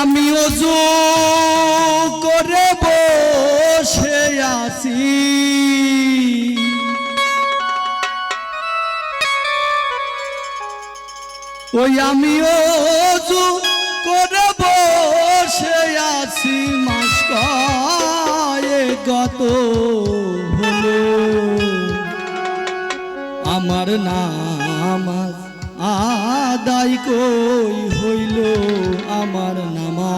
আমি অজু করে বসে আছি। ওই আমি অজু করে বসে আছি মাস কয়েক গত হলো। আমার নামাজ আদায় কই হইল আমার নামা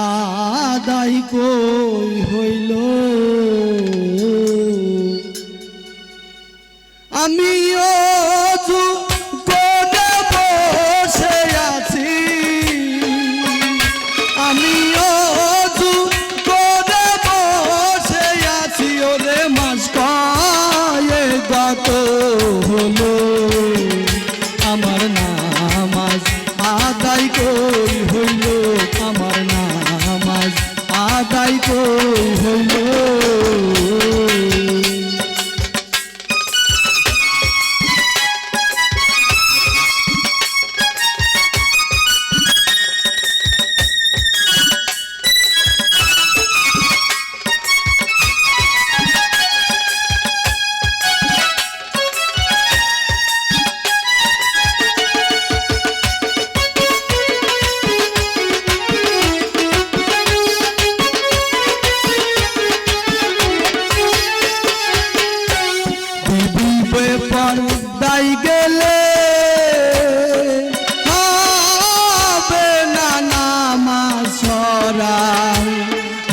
আদায় কই হইল নামাজ আদায় কই হইল আমার নামাজ। আদায় কই হইল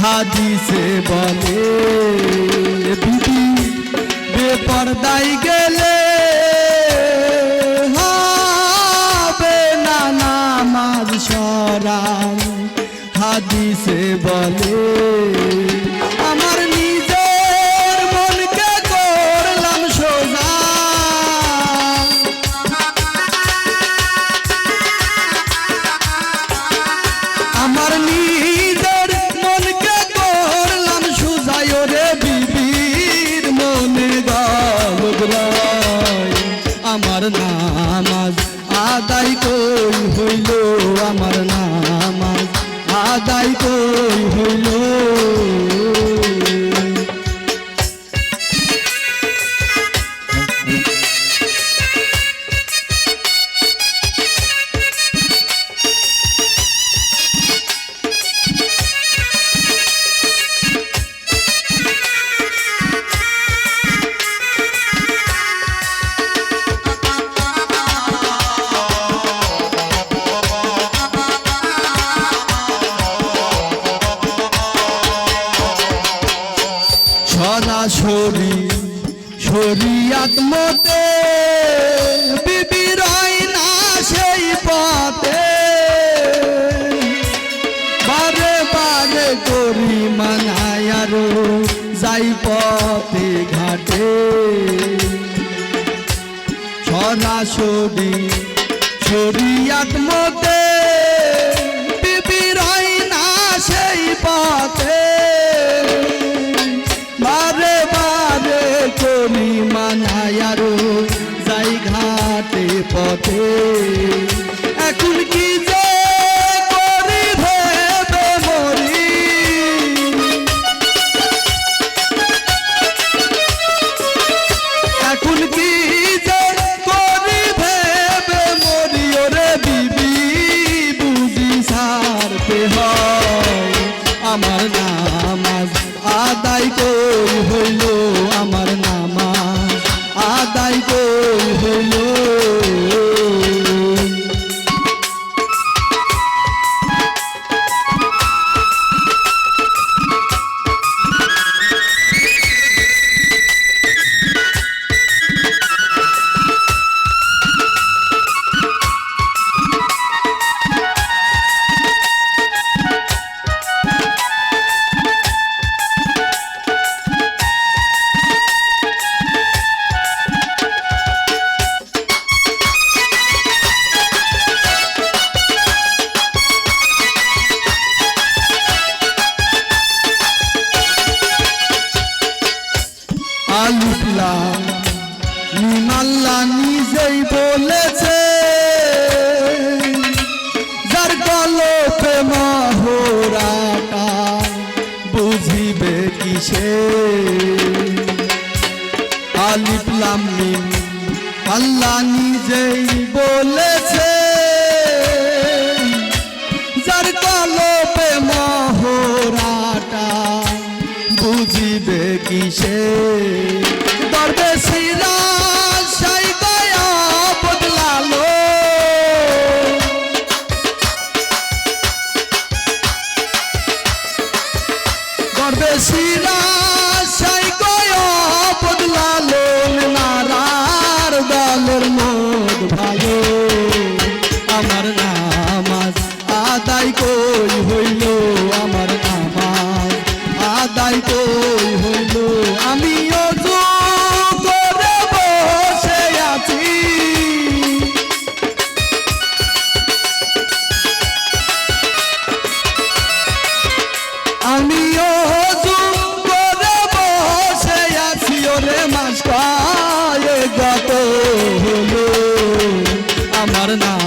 হাদিসে বলে বিবি বেপরদাই গেলে হবে না নামাজ সরাই হাদিসে বলে আমার আমার নামাজ। আদায় কই হইল আমার নামাজ? আদায় কই হইল? সরাসরি শরিয়াত মতে বিবির হয় না সেই পথে। বারে বারে করি মানায় আরও, যাই পথে ঘাটে। সরাসরি শরিয়াত মতে হয় না সেই পথে। এখন কি যে করি এখন কি যে করি ভেবে মরি সারতে হয়। আমার নামাজ আদায় কই আল্লাহ নিজেই বলেছে, যার গলতে মহরাটা বুঝিবে কিসে? আলিপলাম আল্লাহ নিজেই বলেছে, যার গলপে মহরাটা বুঝিবে কিসে? দরবেশিরা সাই না